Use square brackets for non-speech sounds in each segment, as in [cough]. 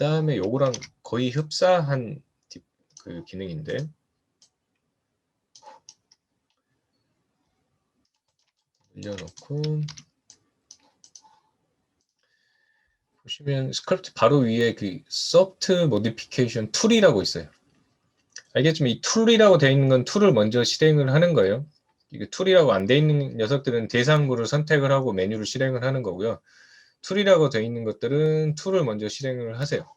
다음에 요거랑 거의 흡사한 디- 그 기능인데 올려놓고 보시면 스크립트 바로 위에 그 soft modification 툴이라고 있어요. 알겠지만 이 툴이라고 되어 있는 건 툴을 먼저 실행을 하는 거예요. 이게 툴이라고 안돼 있는 녀석들은 대상물을 선택을 하고 메뉴를 실행을 하는 거고요. 툴이라고 되어 있는 것들은 툴을 먼저 실행을 하세요.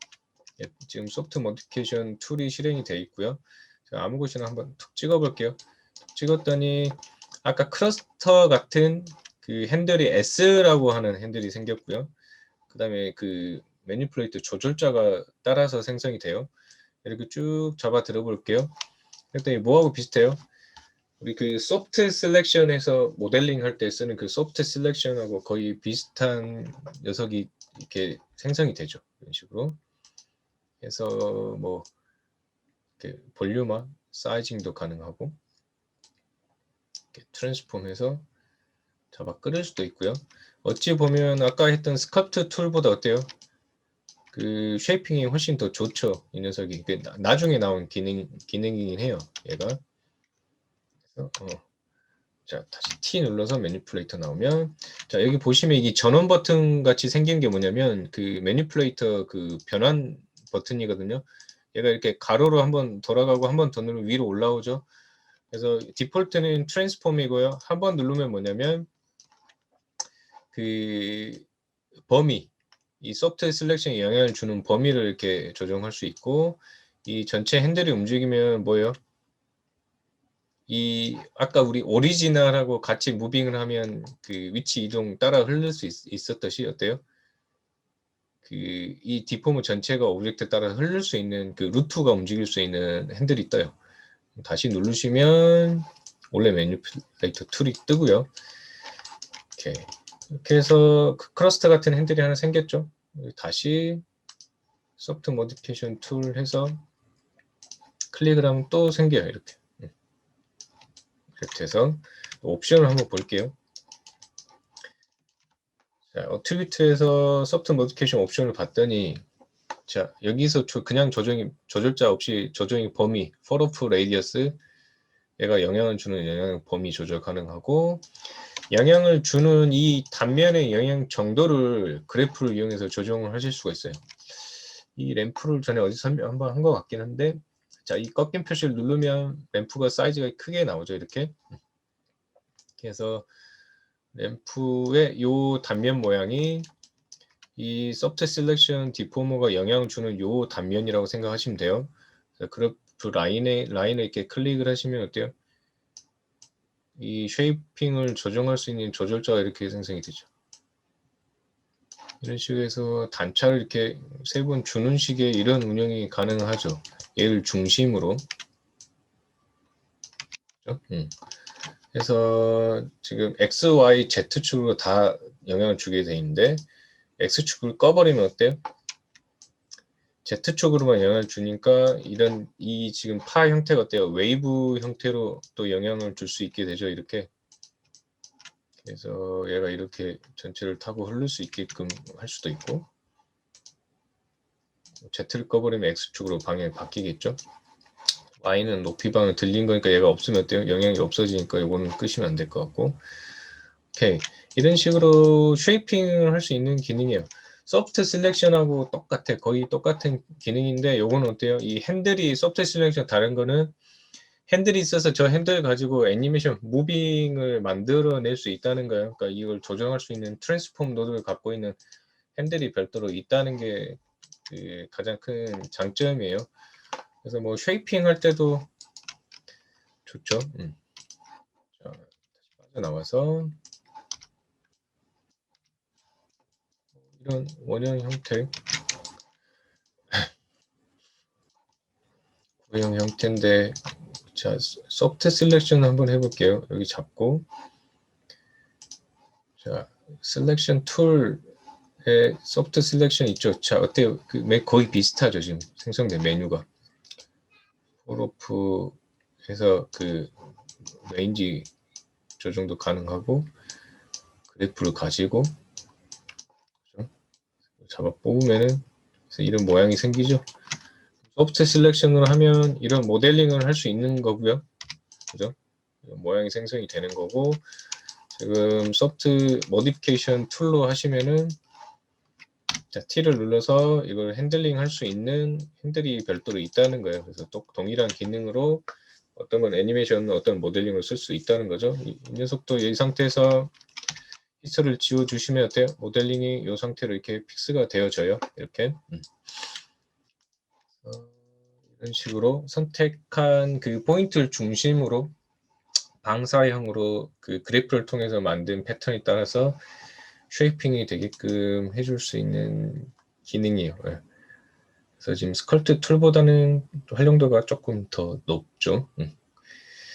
예, 지금 소프트 모디피케이션 툴이 실행이 되어 있고요. 제가 아무 곳이나 한번 툭 찍어 볼게요. 찍었더니 아까 클러스터 같은 그 핸들이 S라고 하는 핸들이 생겼고요. 그 다음에 그 매니플레이트 조절자가 따라서 생성이 돼요. 이렇게 쭉 잡아 들어볼게요. 그랬더니 뭐하고 비슷해요? 우리 그 소프트 셀렉션에서 모델링 할 때 쓰는 그 소프트 셀렉션하고 거의 비슷한 녀석이 이렇게 생성이 되죠. 이런 식으로. 해서 뭐 이렇게 볼륨화, 사이징도 가능하고 이렇게 트랜스폼해서 잡아 끌을 수도 있고요. 어찌 보면 아까 했던 스컬프트 툴보다 어때요? 그 쉐이핑이 훨씬 더 좋죠. 이 녀석이 나중에 나온 기능 기능이긴 해요. 얘가. 어. 자 다시 T 눌러서 매니플레이터 나오면 자 여기 보시면 이게 전원 버튼 같이 생긴 게 뭐냐면 그 매니플레이터 그 변환 버튼이거든요. 얘가 이렇게 가로로 한번 돌아가고 한 번 더 누르면 위로 올라오죠. 그래서 디폴트는 트랜스폼이고요. 한 번 누르면 뭐냐면 그 범위 이 소프트 셀렉션에 영향을 주는 범위를 이렇게 조정할 수 있고 이 전체 핸들이 움직이면 뭐예요? 이 아까 우리 오리지널하고 같이 무빙을 하면 그 위치 이동 따라 흐를 수 있, 었듯이 어때요? 그 이 디포머 전체가 오브젝트 따라 흐를 수 있는 그 루트가 움직일 수 있는 핸들이 떠요. 다시 누르시면 원래 매니플레이터 툴이 뜨고요. 이렇게 이렇게 해서 그 크러스트 같은 핸들이 하나 생겼죠. 다시 소프트 모디피케이션 툴 해서 클릭을 하면 또 생겨요. 이렇게. 해서 옵션을 한번 볼게요. 자, 어트리뷰트에서 소프트 모디피케이션 옵션을 봤더니 자, 여기서 조- 그냥 조정이 조절자 없이 조정이 범위 of radius 얘가 영향을 주는 영향 범위 조절 가능하고 영향을 주는 이 단면의 영향 정도를 그래프를 이용해서 조정을 하실 수가 있어요. 이 램프를 전에 어디서 한번 한 것 같긴 한데 자, 이 꺾인 표시를 누르면 램프가 사이즈가 크게 나오죠, 이렇게. 그래서 램프의 요 단면 모양이 이 소프트 셀렉션 디포머가 영향을 주는 요 단면이라고 생각하시면 돼요. 그래프 라인에 라인에 이렇게 클릭을 하시면 어때요? 이 쉐이핑을 조정할 수 있는 조절자가 이렇게 생성이 되죠. 이런 식으로 해서 단차를 이렇게 세 번 주는 식의 이런 운영이 가능하죠. 얘를 중심으로. 그죠? 음. 그래서 지금 X, Y, Z축으로 다 영향을 주게 돼 있는데 X축을 꺼버리면 어때요? Z축으로만 영향을 주니까 이런 이 지금 파 형태가 어때요? 웨이브 형태로 또 영향을 줄 수 있게 되죠. 이렇게. 그래서 얘가 이렇게 전체를 타고 흐를 수 있게끔 할 수도 있고 Z를 꺼버리면 X축으로 방향이 바뀌겠죠. Y는 높이 방을 들린 거니까 얘가 없으면 어때요? 영향이 없어지니까 이거는 끄시면 안 될 것 같고 오케이 이런 식으로 쉐이핑을 할 수 있는 기능이에요. 소프트 셀렉션하고 똑같아 거의 똑같은 기능인데 요거는 어때요? 이 핸들이 소프트 셀렉션 다른 거는 핸들이 있어서 저 핸들 가지고 애니메이션 무빙을 만들어낼 수 있다는 거예요. 그러니까 이걸 조정할 수 있는 트랜스폼 노드를 갖고 있는 핸들이 별도로 있다는 게 그 가장 큰 장점이에요. 그래서 뭐 쉐이핑 할 때도 좋죠. 음. 자, 빠져나와서 이런 원형 형태 [laughs] 구형 형태인데 자 소프트 셀렉션 한번 해볼게요. 여기 잡고 자 셀렉션 툴에 소프트 셀렉션 있죠. 자 어때요? 그 매- 거의 비슷하죠 지금 생성된 메뉴가 포로프 해서 그 레인지 조정도 가능하고 그래프를 가지고 그죠? 잡아 뽑으면은 이런 모양이 생기죠. 소프트 셀렉션을 하면 이런 모델링을 할 수 있는 거고요. 그죠? 모양이 생성이 되는 거고 지금 소프트 모디피케이션 툴로 하시면은 자, T를 눌러서 이걸 핸들링 할 수 있는 핸들이 별도로 있다는 거예요. 그래서 또 동일한 기능으로 어떤 건 애니메이션, 어떤 모델링을 쓸 수 있다는 거죠. 이, 이 녀석도 이 상태에서 피스를 지워 주시면 어때요? 모델링이 이 상태로 이렇게 픽스가 되어져요. 이렇게. 음. 어, 이런 식으로 선택한 그 포인트를 중심으로 방사형으로 그 그래프를 통해서 만든 패턴에 따라서 쉐이핑이 되게끔 해줄 수 있는 기능이에요. 예. 그래서 지금 스컬트 툴보다는 활용도가 조금 더 높죠. 음.